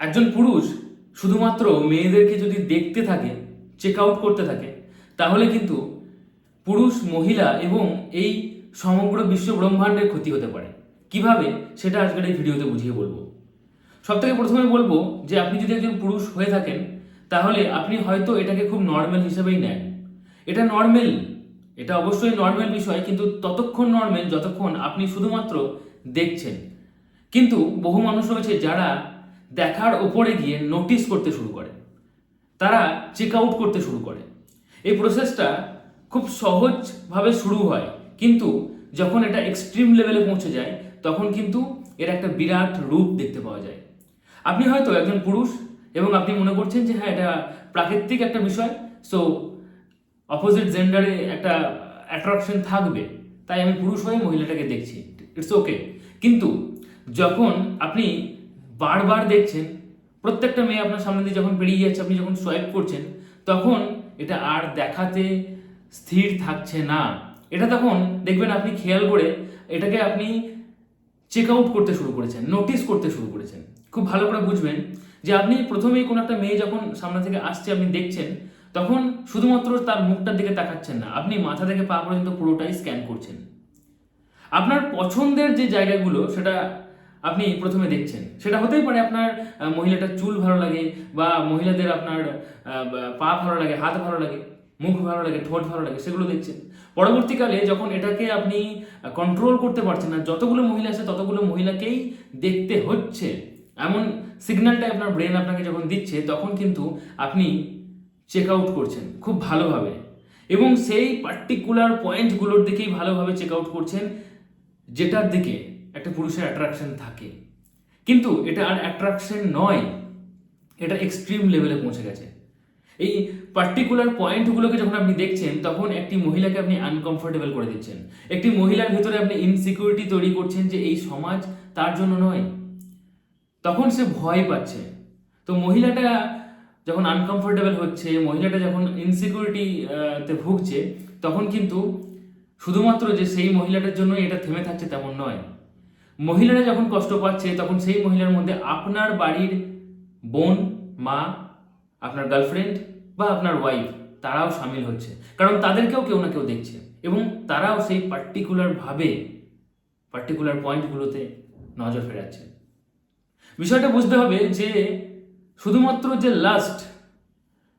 একজন পুরুষ শুধুমাত্র মেয়েদেরকে যদি দেখতে থাকে চেক আউট করতে থাকে, তাহলে কিন্তু পুরুষ, মহিলা এবং এই সমগ্র বিশ্ব ব্রহ্মাণ্ডের ক্ষতি হতে পারে। কীভাবে? সেটা আজকের এই ভিডিওতে বুঝিয়ে বলব। সব থেকে প্রথমে বলব যে আপনি যদি একজন পুরুষ হয়ে থাকেন, তাহলে আপনি হয়তো এটাকে খুব নর্মাল হিসেবেই নেন। এটা নর্মাল এটা অবশ্যই নর্মাল বিষয়, কিন্তু ততক্ষণ নর্মাল যতক্ষণ আপনি শুধুমাত্র দেখছেন। কিন্তু বহু মানুষ রয়েছে যারা দেখার ওপরে গিয়ে নোটিস করতে শুরু করে। তারা চেক আউট করতে শুরু করে। এই প্রসেসটা খুব সহজভাবে শুরু হয়। কিন্তু যখন এটা এক্সট্রিম লেভেলে পৌঁছে যায়, তখন কিন্তু এর একটা বিরাট রূপ দেখতে পাওয়া যায়। আপনি হয়তো একজন পুরুষ এবং আপনি মনে করছেন যে হ্যাঁ এটা প্রাকৃতিক একটা বিষয় সো অপোজিট জেন্ডারে একটা অ্যাট্রাকশন থাকবে। তাই আমি পুরুষ হয়ে মহিলাটাকে দেখছি। ইটস ওকে কিন্তু যখন আপনি বারবার দেখছেন, প্রত্যেকটা মেয়ে আপনার সামনে দিয়ে যখন পেরিয়ে যাচ্ছে, আপনি যখন সোয়াইপ করছেন, তখন এটা আর দেখাতে স্থির থাকছে না। এটা তখন দেখবেন আপনি খেয়াল করে এটাকে আপনি চেক আউট করতে শুরু করেছেন নোটিস করতে শুরু করেছেন। খুব ভালো করে বুঝবেন যে আপনি প্রথমেই কোনো একটা মেয়ে যখন সামনে থেকে আসছে, আপনি দেখছেন, তখন শুধুমাত্র তার মুখটার দিকে তাকাচ্ছেন না, আপনি মাথা থেকে পা পর্যন্ত পুরোটাই স্ক্যান করছেন। আপনার পছন্দের যে জায়গাগুলো, সেটা আপনি প্রথমে দেখছেন। সেটা হতেই পারে আপনার মহিলাটার চুল ভালো লাগে বা মহিলাদের আপনার পা ভালো লাগে, হাত ভালো লাগে, মুখ ভালো লাগে, ঠোঁট ভালো লাগে, সেগুলো দেখছেন। পরবর্তীকালে যখন এটাকে আপনি কন্ট্রোল করতে পারছেন না যতগুলো মহিলা আছে ততগুলো মহিলাকেই দেখতে হচ্ছে। এমন সিগন্যালটা আপনার ব্রেন আপনাকে যখন দিচ্ছে, তখন কিন্তু আপনি চেক আউট করছেন খুব ভালোভাবে। এবং সেই পার্টিকুলার পয়েন্টগুলোর দিকেই ভালোভাবে চেক আউট করছেন, যেটার দিকে একটা পুরুষের অ্যাট্রাকশন থাকে। কিন্তু এটা আর অ্যাট্রাকশন নয়, এটা এক্সট্রিম লেভেলে পৌঁছে গেছে। এই পার্টিকুলার পয়েন্টগুলোকে যখন আপনি দেখছেন, তখন একটি মহিলাকে আপনি আনকমফোর্টেবল করে দিচ্ছেন। একটি মহিলার ভিতরে আপনি ইনসিকিউরিটি তৈরি করছেন যে এই সমাজ তার জন্য নয়। তখন সে ভয় পাচ্ছে। তো মহিলাটা যখন আনকমফোর্টেবল হচ্ছে, মহিলাটা যখন ইনসিকিউরিটি তে ভুগছে, তখন কিন্তু শুধুমাত্র যে সেই মহিলাটার জন্য এটা থেমে থাকছে তেমন নয়। মহিলারা যখন কষ্ট পাচ্ছে, তখন সেই মহিলার মধ্যে আপনার বাড়ির বোন, মা, আপনার গার্লফ্রেন্ড বা আপনার ওয়াইফ তারাও সামিল হচ্ছে। কারণ তাদেরকেও কেউ না কেউ দেখছে। এবং তারাও সেই পার্টিকুলার ভাবে পার্টিকুলার পয়েন্টগুলোতে নজর ফেরাচ্ছে। বিষয়টা বুঝতে হবে যে, শুধুমাত্র যে লাস্ট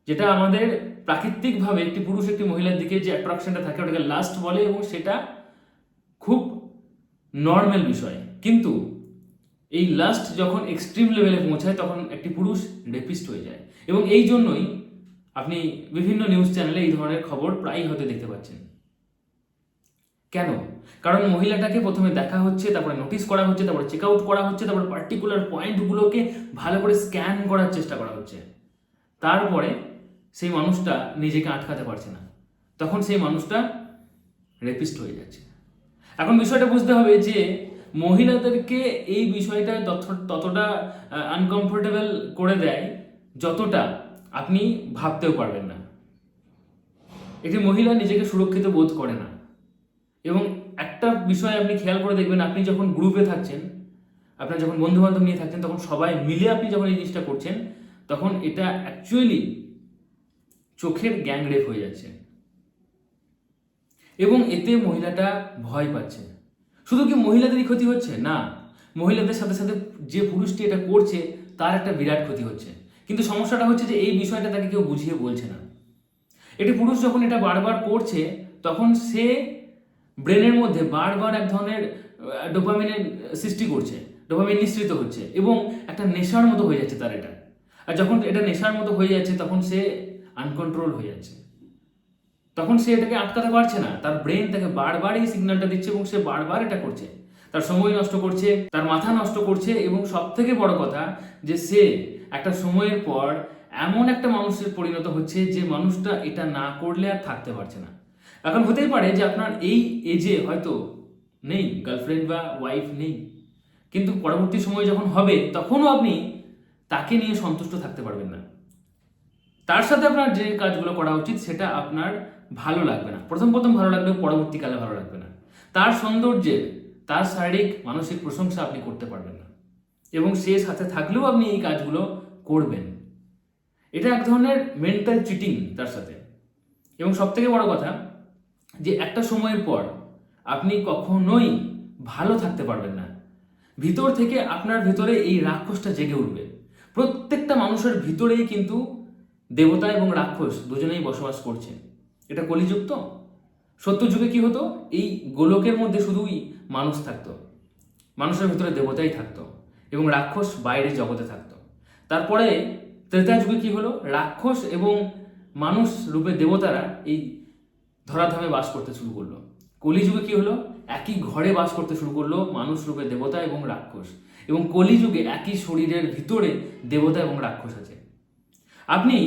যেটা আমাদের প্রাকৃতিকভাবে একটি পুরুষ, একটি মহিলার দিকে যে অ্যাট্রাকশনটা থাকে, ওটাকে লাস্ট বলে এবং সেটা খুব নর্মাল বিষয়। কিন্তু এই লাস্ট যখন এক্সট্রিম লেভেলে পৌঁছায়, তখন একটি পুরুষ রেপিস্ট হয়ে যায়। এবং এই জন্যই আপনি বিভিন্ন নিউজ চ্যানেলে এই ধরনের খবর প্রায়ই হতে দেখতে পাচ্ছেন। কেন? কারণ মহিলাটাকে প্রথমে দেখা হচ্ছে, তারপরে নোটিস করা হচ্ছে, তারপরে চেক আউট করা হচ্ছে, তারপরে পার্টিকুলার পয়েন্টগুলোকে ভালো করে স্ক্যান করার চেষ্টা করা হচ্ছে। তারপরে সেই মানুষটা নিজেকে আটকাতে পারছে না। তখন সেই মানুষটা রেপিস্ট হয়ে যাচ্ছে। এখন বিষয়টা বুঝতে হবে যে মহিলাদেরকে এই বিষয়টা তত- ততটা আনকমফোর্টেবল করে দেয় যতটা আপনি ভাবতেও পারবেন না। একটি মহিলা নিজেকে সুরক্ষিত বোধ করে না। এবং একটা বিষয় আপনি খেয়াল করে দেখবেন, আপনি যখন গ্রুপে থাকছেন, আপনার যখন বন্ধু বান্ধব নিয়ে থাকছেন, তখন সবাই মিলে আপনি যখন এই জিনিসটা করছেন, তখন এটা অ্যাকচুয়ালি চোখের গ্যাং রেপ হয়ে যাচ্ছে। এবং এতে মহিলাটা ভয় পাচ্ছে। শুধু কি মহিলাদেরই ক্ষতি হচ্ছে? না। মহিলাদের সাথে সাথে যে পুরুষটি এটা করছে, তার একটা বিরাট ক্ষতি হচ্ছে। কিন্তু সমস্যাটা হচ্ছে যে এই বিষয়টা তাকে কেউ বুঝিয়ে বলছে না। এটি পুরুষ যখন এটা বারবার করছে, তখন সে ব্রেনের মধ্যে বারবার এক ধরনের ডোপামিনের সৃষ্টি করছে, ডোপামিন নিঃসৃত হচ্ছে এবং একটা নেশার মতো হয়ে যাচ্ছে তার এটা। আর যখন এটা নেশার মতো হয়ে যাচ্ছে, তখন সে আনকন্ট্রোল হয়ে যাচ্ছে। তখন সে এটাকে আটকাতে পারছে না। তার ব্রেন তাকে বারবার এই সিগন্যালটা দিচ্ছে এবং সে বারবার এটা করছে। তার সময় নষ্ট করছে, তার মাথা নষ্ট করছে এবং সব থেকে বড় কথা যে সে একটা সময়ের পর এমন একটা মানুষের পরিণত হচ্ছে যে মানুষটা এটা না করলে আর থাকতে পারছে না। এখন হতেই পারে যে আপনার এই এজে হয়তো নেই গার্লফ্রেন্ড বা ওয়াইফ নেই। কিন্তু পরবর্তী সময় যখন হবে, তখনও আপনি তাকে নিয়ে সন্তুষ্ট থাকতে পারবেন না। তার সাথে আপনার যে কাজগুলো করা উচিত, সেটা আপনার ভালো লাগবে না। প্রথম প্রথম ভালো লাগলেও পরবর্তীকালে ভালো লাগবে না। তার সৌন্দর্যে, তার শারীরিক, মানসিক প্রশংসা আপনি করতে পারবেন না। এবং সে সাথে থাকলেও আপনি এই কাজগুলো করবেন। এটা এক ধরনের মেন্টাল চিটিং তার সাথে। এবং সব থেকে বড় কথা, যে একটা সময়ের পর আপনি কখনোই ভালো থাকতে পারবেন না। ভিতর থেকে আপনার ভিতরে এই রাক্ষসটা জেগে উঠবে। প্রত্যেকটা মানুষের ভিতরেই কিন্তু দেবতা এবং রাক্ষস দুজনেই বসবাস করছে। এটা কলিযুগ তো। সত্য যুগে কি হতো? এই গোলকের মধ্যে শুধুই মানুষ থাকতো। মানুষের ভিতরে দেবতাই থাকতো এবং রাক্ষস বাইরে জগতে থাকতো। তারপরে ত্রেতা যুগে কি হলো? রাক্ষস এবং মানুষ রূপে দেবতারা এই ধরাধামে বাস করতে শুরু করল। কলিযুগে কি হলো? একই ঘরে বাস করতে শুরু করল মানুষ রূপে দেবতা এবং রাক্ষস এবং কলিযুগে একই শরীরের ভিতরে দেবতা এবং রাক্ষস আছে। আপনি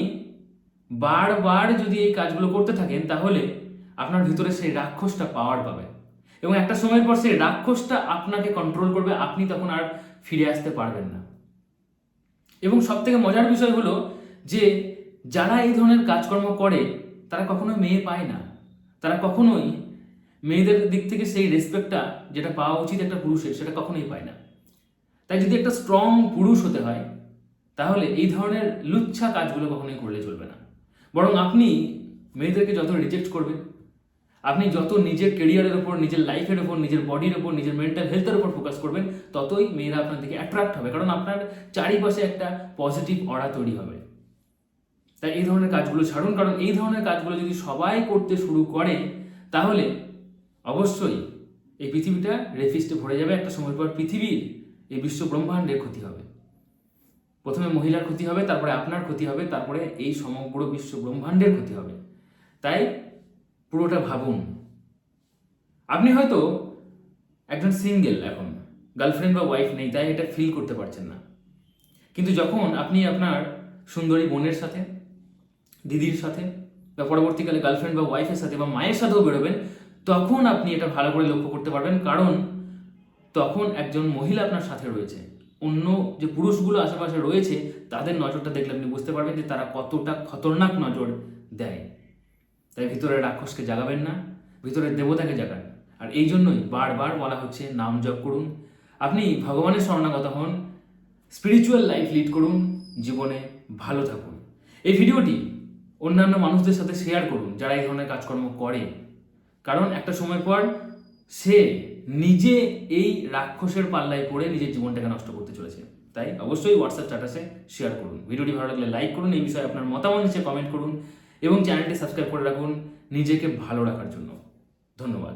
বারবার যদি এই কাজগুলো করতে থাকেন, তাহলে আপনার ভিতরে সেই রাক্ষসটা পাওয়ার পাবে। এবং একটা সময়ের পর সেই রাক্ষসটা আপনাকে কন্ট্রোল করবে, আপনি তখন আর ফিরে আসতে পারবেন না। এবং সব থেকে মজার বিষয় হলো যে, যারা এই ধরনের কাজকর্ম করে, তারা কখনোই মেয়ে পায় না। তারা কখনোই মেয়েদের দিক থেকে সেই রেসপেক্টটা যেটা পাওয়া উচিত একটা পুরুষের, সেটা কখনোই পায় না। তাই যদি একটা স্ট্রং পুরুষ হতে হয়, তাহলে এই ধরনের লুচ্ছা কাজগুলো কখনোই করলে চলবে না। বরং আপনি মেয়েদেরকে যত রিজেক্ট করবেন, আপনি যত নিজের কেরিয়ারের ওপর নিজের লাইফের ওপর নিজের বডির ওপর নিজের মেন্টাল হেলথের ওপর ফোকাস করবেন, ততই মেয়েরা আপনার দিকে অ্যাট্রাক্ট হবে। কারণ আপনার চারিপাশে একটা পজিটিভ অরা তৈরি হবে। তাই এই ধরনের কাজগুলো ছাড়ুন। কারণ এই ধরনের কাজগুলো যদি সবাই করতে শুরু করে, তাহলে অবশ্যই এই পৃথিবীটা রেফিস্টে ভরে যাবে। একটা সময় পর পৃথিবীর এই বিশ্ব ব্রহ্মাণ্ডের ক্ষতি হবে। প্রথমে মহিলার ক্ষতি হবে, তারপরে আপনার ক্ষতি হবে, তারপরে এই সমগ্র বিশ্ব ব্রহ্মাণ্ডের ক্ষতি হবে। তাই পুরোটা ভাবুন। আপনি হয়তো একজন সিঙ্গেল এখন গার্লফ্রেন্ড বা ওয়াইফ নেই, তাই এটা ফিল করতে পারছেন না। কিন্তু যখন আপনি আপনার সুন্দরী বোনের সাথে, দিদির সাথে, বা পরবর্তীকালে গার্লফ্রেন্ড বা ওয়াইফের সাথে বা মায়ের সাথেও বেরোবেন, তখন আপনি এটা ভালো করে লক্ষ্য করতে পারবেন। কারণ তখন একজন মহিলা আপনার সাথে রয়েছে। অন্য যে পুরুষগুলো আশেপাশে রয়েছে, তাদের নজরটা দেখলে আপনি বুঝতে পারবেন যে তারা কতটা খতরনাক নজর দেয়। তাই ভিতরে রাক্ষসকে জাগাবেন না ভিতরে দেবতাকে জাগান। আর এই জন্যই বারবার বলা হচ্ছে, নাম জপ করুন। আপনি ভগবানের শরণাগত হন স্পিরিচুয়াল লাইফ লিড করুন, জীবনে ভালো থাকুন। এই ভিডিওটি অন্যান্য মানুষদের সাথে শেয়ার করুন, যারা এই ধরনের কাজকর্ম করে। কারণ একটা সময় পর সে নিজে এই রাক্ষসের পাল্লায় পড়ে নিজের জীবনটাকে নষ্ট করতে চলেছে। তাই অবশ্যই হোয়াটসঅ্যাপ স্ট্যাটাসে শেয়ার করুন। ভিডিওটি ভালো লাগলে লাইক করুন। এই বিষয়ে আপনার মতামত নিচে কমেন্ট করুন এবং চ্যানেলটি সাবস্ক্রাইব করে রাখুন নিজেকে ভালো রাখার জন্য। ধন্যবাদ।